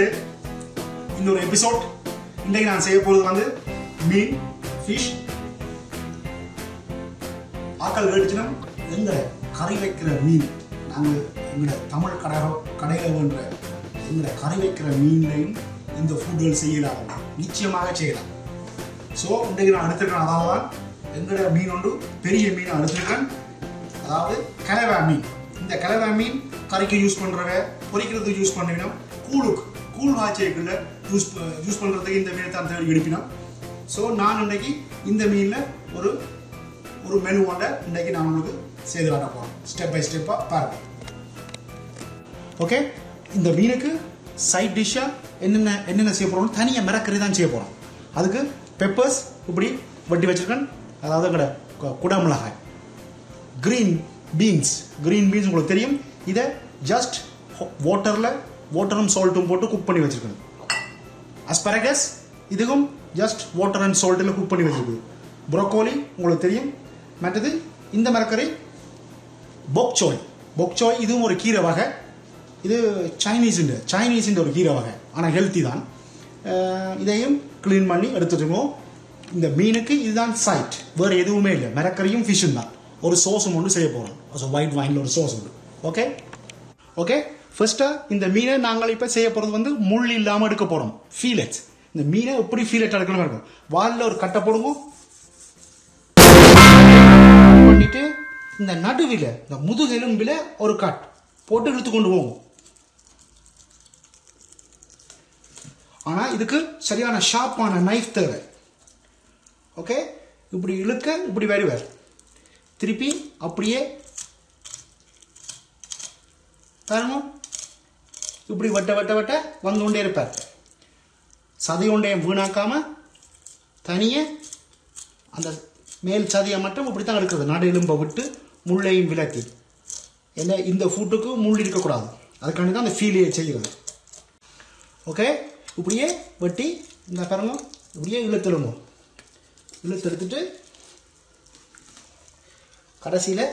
நேர்களே இன்னொரு எபிசோட் இன்றைக்கு நான் செய்ய போகிறது வந்து மீன் ஃபிஷ் ஆக்கள் கேட்டுச்சுன்னா எங்க கறி வைக்கிற மீன் நாங்கள் எங்களோட தமிழ் கடை கடையில் வேண்ட எங்களை கறி வைக்கிற மீன்லையும் இந்த ஃபுட்டுகள் செய்யலாம். நிச்சயமாக செய்யலாம். ஸோ இன்றைக்கு நான் எடுத்துருக்கேன் அதாவது தான் எங்களோட மீன் ஒன்று பெரிய மீன் எடுத்துருக்கேன். அதாவது கலவா மீன். இந்த கலவா மீன் கறிக்கு யூஸ் பண்ணுறவ பொரிக்கிறதுக்கு யூஸ் பண்ணுவீங்கன்னா கூழுக்கு. கூழ் காய்ச்சலுக்குள்ள யூஸ் யூஸ் பண்ணுறதுக்கு இந்த மீனை தான் தேடி எடுப்பினோம். ஸோ நான் இன்றைக்கி இந்த மீனில் ஒரு ஒரு மெனு ஒன்றை இன்றைக்கு நான் உங்களுக்கு செய்து காட்ட போகிறோம் ஸ்டெப் பை ஸ்டெப்பாக பாருங்கள் ஓகே இந்த மீனுக்கு சைட் டிஷ்ஷாக என்னென்ன என்னென்ன செய்ய போகிறோம் தனியாக மிரக்கறி தான் செய்ய போகிறோம் அதுக்கு பெப்பர்ஸ் இப்படி வட்டி வச்சிருக்கேன். அதாவது கடை குடமிளகாய் க்ரீன் பீன்ஸ் க்ரீன் பீன்ஸ் உங்களுக்கு தெரியும். இதை ஜஸ்ட் வாட்டரில் வாட்டரும் சால்ட்டும் போட்டு குக் பண்ணி வச்சிருக்கேன் அஸ்பரகஸ் இதுக்கும் ஜஸ்ட் வாட்டர் அண்ட் சால்ட்டில் குக் பண்ணி வச்சிருக்குது. ப்ரோக்கோலி உங்களுக்கு தெரியும். மற்றது இந்த மரக்கறி பொக்சோய் பொக்சோய் இதுவும் ஒரு கீரை வகை. இது சைனீஸுண்டு சைனீஸுன்ற ஒரு கீரை வகை. ஆனால் ஹெல்த்தி தான். இதையும் க்ளீன் பண்ணி எடுத்துட்டுருவோம் இந்த மீனுக்கு இதுதான் சைட் வேறு எதுவுமே இல்லை. மரக்கறியும் ஃபிஷ்ஷும் தான். ஒரு சோஸும் ஒன்று செய்ய போகிறோம் ஸோ ஒயிட் வைனில் ஒரு சோஸ் உண்டு. ஓகே ஓகே ஃபர்ஸ்ட்டாக uh, இந்த மீனை நாங்கள் இப்போ செய்ய போகிறது வந்து முள் இல்லாமல் எடுக்க போகிறோம் ஃபீலெட்ஸ் இந்த மீனை எப்படி ஃபீலெட் எடுக்கணும் இருக்கும் வாலில் ஒரு கட்டை போடுங்க. பண்ணிட்டு இந்த நடுவில் இந்த முதுகெலும்பில் ஒரு கட் போட்டு இழுத்து கொண்டு போவோம் ஆனா இதுக்கு சரியான ஷார்ப்பான நைஃப் தேவை. ஓகே இப்படி இழுக்க இப்படி வருவார். திருப்பி அப்படியே பாருங்க. இப்படி வட்ட வட்ட வட்ட வந்து கொண்டே இருப்பார். சதை ஒன்றைய வீணாக்காமல் தனியே அந்த மேல் சதையை மட்டும் இப்படி தான் எடுக்கிறது. நடு எலும்பை விட்டு முள்ளையும் விலக்கி. என்ன? இந்த ஃபுட்டுக்கு முள் இருக்கக்கூடாது. அதுக்காண்டி தான் அந்த ஃபீலியை செய்கிறது. ஓகே? இப்படியே வெட்டி இந்த பாருங்க இப்படியே இழுத்துடுங்க இழுத்தெடுத்துட்டு கடைசியில்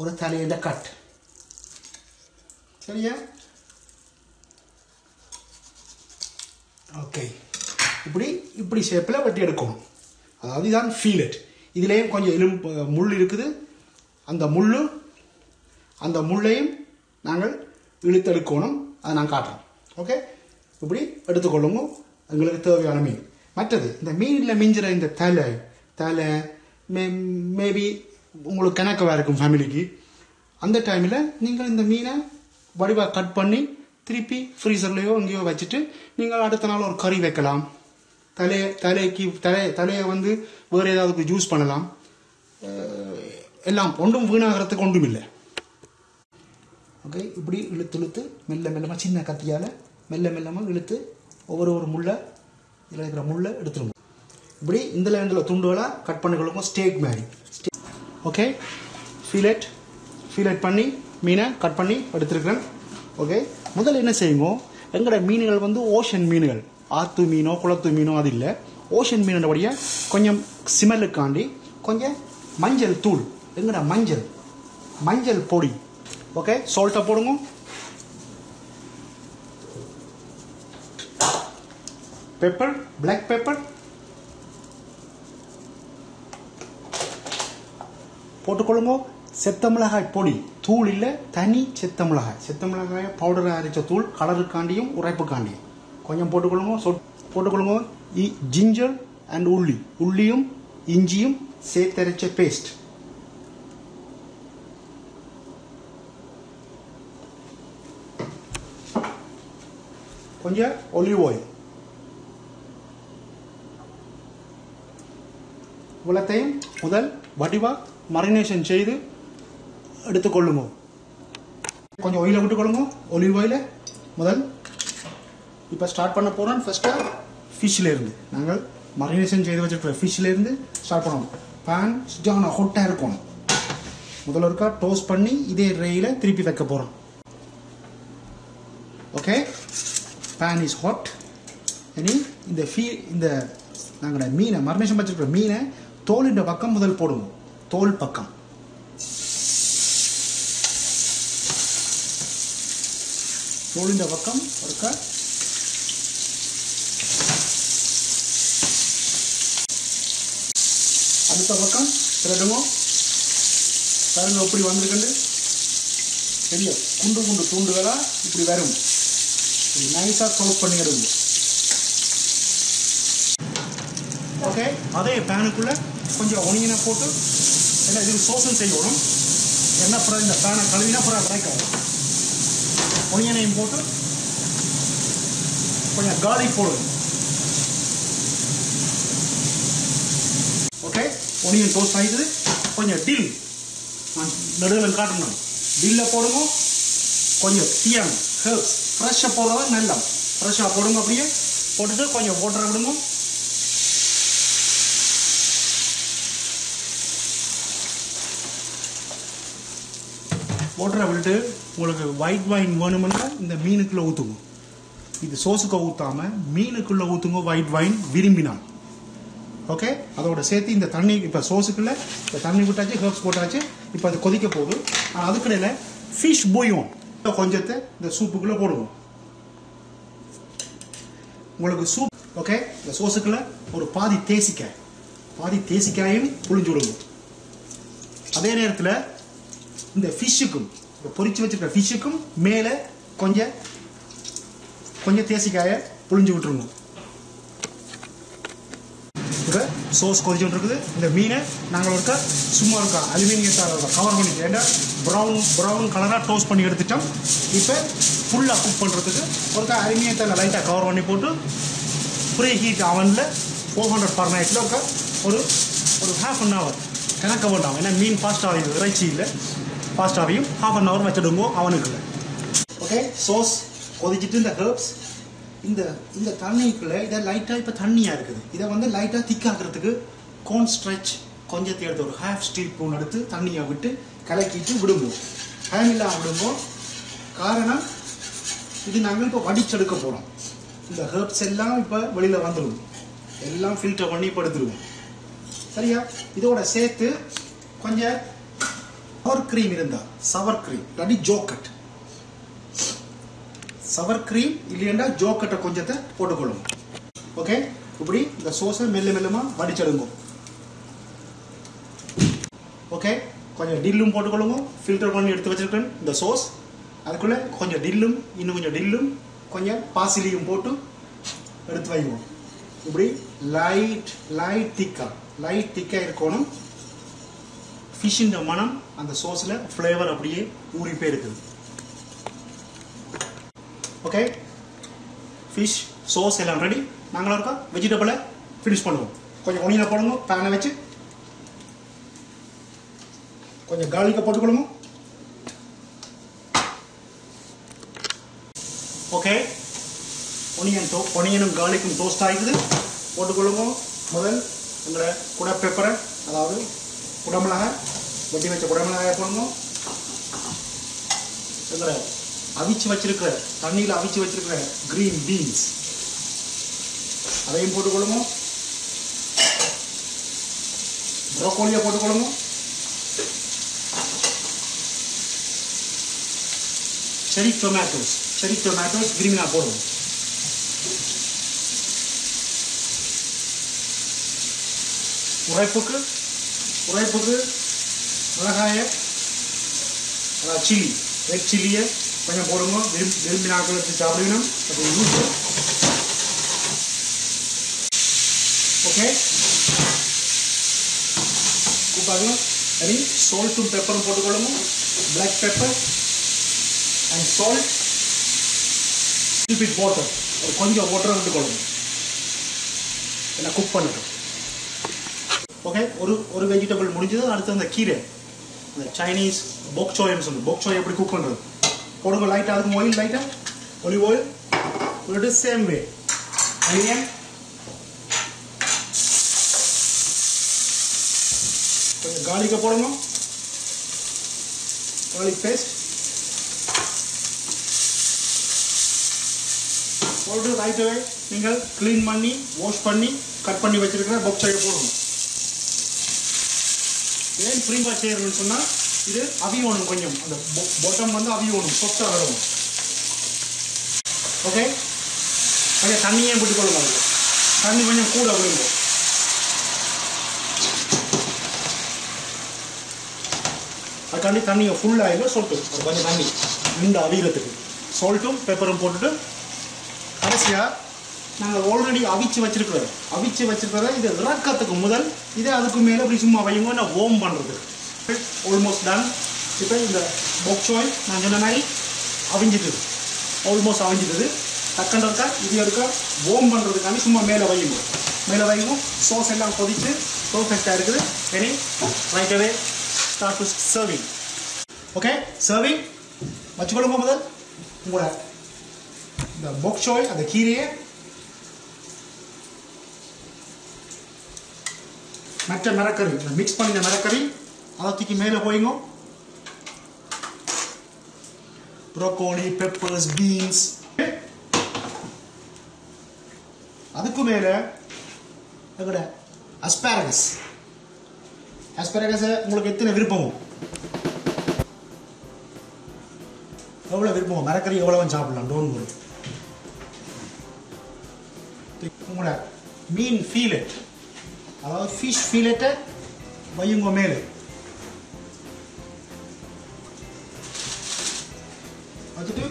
ஒரு தலையில கட். சரியா? ஓகே இப்படி இப்படி ஷேப்பில் வெட்டி எடுக்கணும். அதாவது இதான் ஃபீலட் இதுலேயும் கொஞ்சம் எலும்பு முள் இருக்குது. அந்த முள் அந்த முள்ளையும் நாங்கள் இழுத்தெடுக்கணும் அதை நான் காட்டுறேன். ஓகே இப்படி எடுத்துக்கொள்ளுங்க. எங்களுக்கு தேவையான மீன். மற்றது இந்த மீனில் மிஞ்சிற இந்த தலை தலை மே மேபி உங்களுக்கு கணக்கவாக இருக்கும் ஃபேமிலிக்கு அந்த டைமில் நீங்கள் இந்த மீனை வடிவாக கட் பண்ணி திருப்பி ஃப்ரீசர்லேயோ எங்கேயோ வச்சுட்டு நீங்கள் அடுத்த நாள் ஒரு கறி வைக்கலாம். தலையை தலைக்கு தலை தலையை வந்து வேறு ஏதாவது ஜூஸ் பண்ணலாம். எல்லாம் ஒன்றும் வீணாகிறதுக்கு ஒன்றும் இல்லை. ஓகே இப்படி இழுத்து இழுத்து மெல்ல மெல்லமாக சின்ன கத்தியால் மெல்ல மெல்லமாக இழுத்து ஒவ்வொரு ஒரு முள்ளை இதில் இருக்கிற முள்ளை எடுத்துருங்க. இப்படி இந்த லேண்டில் துண்டுகளாக கட் பண்ணிக்கொள்ளுங்க ஸ்டேக் மாதிரி. ஓகே ஃபீலெட் ஃபீலெட் பண்ணி மீனை கட் பண்ணி எடுத்துருக்கிறேன். ஓகே முதல்ல என்ன செய்யுங்க எங்களோட மீன்கள் வந்து ஓஷன் மீன்கள். ஆத்து மீனோ குளத்து மீனோ அது இல்லை. ஓஷன் மீனோடைய கொஞ்சம் சிமெல்லுக்காண்டி கொஞ்சம் மஞ்சள் தூள். எங்கடா மஞ்சள்? மஞ்சள் பொடி. ஓகே சால்ட்டை போடுங்க. பெப்பர் பிளாக் பெப்பர் போட்டுக்கொள்ளுங்க. செத்த மிளகாய் பொடி. தூள் இல்லை தனி செத்த மிளகாய் செத்த மிளகாய் பவுடர் அரைச்ச தூள் கலருக்காண்டியும் உரைப்புக்காண்டியும். கொஞ்சம் போட்டுக்கொள்ளுங்க. சொ போட்டுக்கொள்ளுங்க. ஜிஞ்சர் அண்ட் உள்ளி. உள்ளியும் இஞ்சியும் சேர்த்தரைச்ச பேஸ்ட் கொஞ்சம் ஒலிவ் ஆயில் இவ்வளத்தையும் முதல் வடிவா மரினேஷன் செய்து எடுத்து கொள்ளுங்க கொஞ்சம் ஒயில விட்டுக்கொள்ளுங்க ஒலிவ் ஆயில முதல் இப்போ ஸ்டார்ட் பண்ண போகிறோம் ஃபர்ஸ்ட்டாக ஃபிஷ்ல இருந்து. நாங்கள் மரினேஷன் செய்து வச்சிருக்கிற ஃபிஷ்ல இருந்து ஸ்டார்ட் பண்ணுவோம் பேன் சுஜான ஹொட்டாக இருக்கணும். முதல்ல இருக்கா டோஸ்ட் பண்ணி இதே ரேயில் திருப்பி வைக்க போகிறோம் ஓகே பேன் இஸ் ஹாட் இனி இந்த ஃபீ இந்த நாங்களோட மீனை மர்மேஷன் வச்சிருக்கிற மீனை தோலின் பக்கம் முதல் போடுவோம். தோல் பக்கம். தோல் இந்த பக்கம் ஒருக்க. அடுத்த பக்கம் திரடுமோ பாருங்க எப்படி வந்திருக்குன்னு? பெரிய குண்டு குண்டு தூண்டுகளாக இப்படி வரும். இப்படி நைஸாக க்ளோஸ் பண்ணிடுங்க. ஓகே அதே பேனுக்குள்ளே கொஞ்சம் ஒனியனை போட்டு ஏன்னா இதுக்கு சோசன் செய்யணும். என்ன அப்புறம் இந்த பேனை கழுவினா அப்புறம் கிடைக்கும் பொனியனையும் போட்டு கொஞ்சம் கார்லிக் போடுங்க ஓகே ஒனியன் டோஸ்ட் ஆகிடுது கொஞ்சம் டில் நான் நடுவில் காட்டணும் டில்லை போடுங்க கொஞ்சம் தியாங் ஹெர்ப்ஸ் ஃப்ரெஷ்ஷாக போடுறது நல்லா ஃப்ரெஷ்ஷாக போடுங்க அப்படியே போட்டுட்டு கொஞ்சம் போட்டுற விடுங்க போட்டுற விட்டுட்டு உங்களுக்கு ஒயிட் வைன் வேணுமென்னா இந்த மீனுக்குள்ளே ஊற்றுங்க இது சோஸுக்கு ஊற்றாம மீனுக்குள்ளே ஊற்றுங்க ஒயிட் வைன் விரும்பினால். ஓகே அதோட சேர்த்து இந்த தண்ணி இப்போ சோஸுக்குள்ளே இப்போ தண்ணி விட்டாச்சு ஹர்ப்ஸ் போட்டாச்சு இப்போ அது கொதிக்க போகுது. ஆனால் அதுக்கடையில் ஃபிஷ் போயும் கொஞ்சத்தை இந்த சூப்புக்குள்ளே போடுவோம். உங்களுக்கு சூப் ஓகே இந்த சோஸுக்குள்ளே ஒரு பாதி தேசிக்காய். பாதி தேசிக்காயும் புளிஞ்சு விடுங்க. அதே நேரத்தில் இந்த ஃபிஷ்ஷுக்கும் இப்போ பொரிச்சு வச்சிருக்க ஃபிஷ்ஷுக்கும் மேலே கொஞ்சம் கொஞ்சம் தேசிக்காயை புழிஞ்சு விட்டுருணும் இப்போ சோஸ் கொதிச்சுட்டு இருக்குது இந்த மீனை நாங்கள் ஒருக்கா சும்மா இருக்கா அலுமினியத்தால் கவர் பண்ணிட்டு ஏன்னா ப்ரௌன் ப்ரௌன் கலராக டோஸ்ட் பண்ணி எடுத்துட்டோம். இப்போ ஃபுல்லாக குக் பண்ணுறதுக்கு ஒருக்கா அலுமினியத்தால் லைட்டாக கவர் பண்ணி போட்டு ப்ரீ ஹீட் அவனில் ஃபோர் ஹண்ட்ரட் பர் நைட்டில் ஒரு ஒரு ஹாஃப் அன் ஹவர் கணக்க வேண்டாம். ஏன்னா மீன் ஃபாஸ்ட் ஆகும் இறைச்சி இல்லை ஃபாஸ்ட் ஹாஃப் அன் ஹவர் வச்சிடுங்க அவனுக்குள்ள. ஓகே சோஸ் கொதிச்சிட்டு இந்த ஹெர்ப்ஸ் இந்த இந்த தண்ணிக்குள்ள இதை லைட்டாக இப்போ தண்ணியாக இருக்குது. இதை வந்து லைட்டாக திக்காக்கிறதுக்கு கோன் ஸ்ட்ரெச் கொஞ்சத்தை எடுத்து ஒரு ஹாஃப் ஸ்டீல் ஸ்பூன் எடுத்து தண்ணியை விட்டு கலக்கிட்டு விடுவோம் ஹேம் இல்லாமல் விடுவோம் காரணம் இது நாங்கள் இப்போ வடிச்செடுக்க போகிறோம் இந்த ஹெர்ப்ஸ் எல்லாம் இப்போ வெளியில் வந்துடும் எல்லாம் ஃபில்டர் பண்ணி படுத்துருவோம் சரியா? இதோட சேர்த்து கொஞ்சம் சவர் க்ரீம் இருந்தா சவர் க்ரீம் இல்லாட்டி ஜோக்கட் சவர் க்ரீம் இல்லையண்டா ஜோக்கட்டை கொஞ்சத்தை போட்டுக்கொள்ளும். ஓகே இப்படி இந்த சோஸை மெல்ல மெல்லமா வடிச்செடுங்கும் ஓகே கொஞ்சம் டில்லும் போட்டுக்கொள்ளுங்க. ஃபில்டர் பண்ணி எடுத்து வச்சிருக்கேன் இந்த சோஸ் அதுக்குள்ள கொஞ்சம் டில்லும் இன்னும் கொஞ்சம் டில்லும் கொஞ்சம் பாசிலியும் போட்டு எடுத்து வைங்க இப்படி லைட் லைட் திக்கா லைட் திக்கா இருக்கணும். ஃபிஷ்ஷின் மனம் அந்த சோஸில் ஃப்ளேவர் அப்படியே ஊறி போயிருக்குது ஓகே ஃபிஷ் சோஸ் எல்லாம் ரெடி நாங்களும் இருக்கோம் வெஜிடபிளை ஃபினிஷ் பண்ணுவோம். கொஞ்சம் ஒனியில் போடுங்க பேனை வச்சு. கொஞ்சம் கார்லிக்கை போட்டுக்கொடுங்க ஓகே ஒனியன் டோ ஒனியனும் கார்லிக்கும் டோஸ்ட் ஆகிக்குது போட்டுக்கொள்ளுங்க. முதல் எங்களோட குட பெப்பரை அதாவது குடமிளகாய் வெட்டி வச்ச குடமிளகாயை போடணும்? இதில் அவிச்சு வச்சிருக்கிற தண்ணியில் அவிச்சு வச்சிருக்கிற கிரீன் பீன்ஸ் அதையும் போட்டுக்கொள்ளுமோ ப்ரோக்கோலியை போட்டுக்கொள்ளுமோ செரி டொமேட்டோஸ் செரி டொமேட்டோஸ் கிரீமினா போடுவோம். உரைப்புக்கு உரைப்புக்கு மிளகாய அதாவது சில்லி ரெட் சில்லியை கொஞ்சம் போடுங்க விரும்பி விரும்பி நாட்கள் வச்சு சாப்பிடணும் அது யூஸ் ஓகே உப்பாக சரி சால்ட்டும் பெப்பரும் போட்டுக்கொள்ளுங்க black pepper and salt bit water ஒரு கொஞ்சம் வாட்டர் விட்டுக்கொள்ளுங்க எல்லாம் குக் பண்ணட்டும் ஓகே ஒரு ஒரு வெஜிடபிள் முடிஞ்சது அடுத்து அந்த கீரை இந்த சைனீஸ் பொக்சோயன்னு சொல்லு பொக்சோய் எப்படி குக் பண்ணுறது போடுங்க லைட்டாக அதுக்கு ஆயில் லைட்டாக ஒலிவ் ஆயில் விட்டு சேம் வே அனியன் கொஞ்சம் கார்லிக்கை போடுங்க. கார்லிக் பேஸ்ட் போட்டு ரைட்டாகவே நீங்கள் க்ளீன் பண்ணி வாஷ் பண்ணி கட் பண்ணி வச்சுருக்கிற பொக்சோயை போடணும் ஏன் ஃப்ரீமா செய்யறதுன்னு சொன்னால் இது அவியோணும் கொஞ்சம். அந்த பொட்டம் வந்து அவியோணும் சொத்தாக வரும். ஓகே கொஞ்சம் தண்ணியே விட்டு கொள்ளுங்க தண்ணி கொஞ்சம் கூட விழுங்கும் அதுக்காண்டி தண்ணியை ஃபுல்லாகிடும் சொல்லிட்டு கொஞ்சம் தண்ணி. இந்த அவியலத்துக்கு. சால்ட்டும் பெப்பரும் போட்டுட்டு கடைசியாக நாங்கள் ஆல்ரெடி அவிச்சு வச்சிருக்கிறோம். அவிச்சு வச்சிருக்கிறத இது இறக்கத்துக்கு முதல் இதை அதுக்கு மேலே அப்படி சும்மா வையுங்க நான் ஓம் பண்ணுறது ஆல்மோஸ்ட் டன் இப்போ இந்த பொக்சோய் நான் சொன்ன மாதிரி அவிஞ்சிட்டுது ஆல்மோஸ்ட் அவிஞ்சிட்டது டக்குன்னு இருக்கா. இது இருக்கா? ஓம் பண்ணுறதுக்காண்டி சும்மா மேலே வையுங்க. மேலே வையும் சோஸ் எல்லாம் கொதித்து பர்ஃபெக்டாக இருக்குது. Any right away start to serving okay serving வச்சுக்கொள்ளுங்க முதல். உங்களோட இந்த பொக்சோய் அந்த கீரையை மற்ற மரக்கறி மிக்ஸ் பண்ணின மரக்கறி அதை தூக்கி மேலே போயிங்க. ப்ரோக்கோலி பெப்பர்ஸ் பீன்ஸ் அதுக்கு மேலே எங்கட? அஸ்பாரகஸ் அஸ்பாரகஸை உங்களுக்கு எத்தனை விருப்பமோ? எவ்வளோ விருப்பமோ? மரக்கறி எவ்வளோ சாப்பிடலாம். டோன் உங்களோட மீன் ஃபீல் அதாவது ஃபிஷ் ஃபீலெட்டை வையுங்க மேலே வச்சுட்டு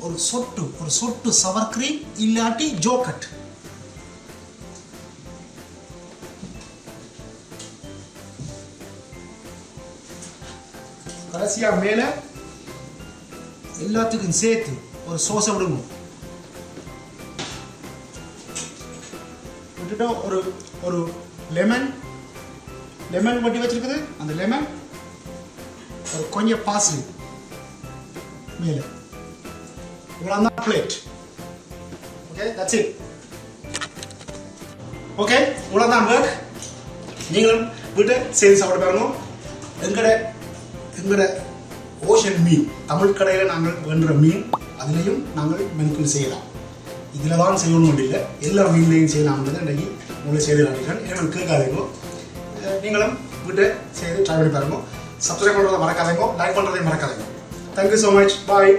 ஒரு சொட்டு ஒரு சொட்டு சவர் கிரீம் இல்லாட்டி ஜோக்கட் கடைசியா மேல எல்லாத்துக்கும் சேர்த்து ஒரு சோசை விடுங்க விட்டுட்டு ஒரு ஒரு லெமன் லெமன் வட்டி வச்சிருக்குது. அந்த லெமன் ஒரு கொஞ்சம் பாசி மேலே. இவ்வளோ தான் plate okay that's it okay இவ்வளோ தான் ஒர்க் நீங்களும் வீட்டை செய்து சாப்பிட பாருங்க. எங்கட எங்கட ஓஷன் மீன் தமிழ் கடையில் நாங்கள் வேண்டுற மீன் அதுலேயும் நாங்கள் மெனுக்கள் செய்யலாம். இதில் தான் செய்யணும் இல்லை எல்லா மீன்லையும் செய்யலாம்ன்றது இன்றைக்கி உங்களை செய்து காட்டுகிறேன் ஏன்னா கேட்காதீங்களோ நீங்களும் வீட்டை செய்து ட்ரை பண்ணி பாருங்க. சப்ஸ்கிரைப் பண்ணுறதை மறக்காதீங்க. லைக் பண்ணுறதையும் மறக்காதீங்க. Thank you so much bye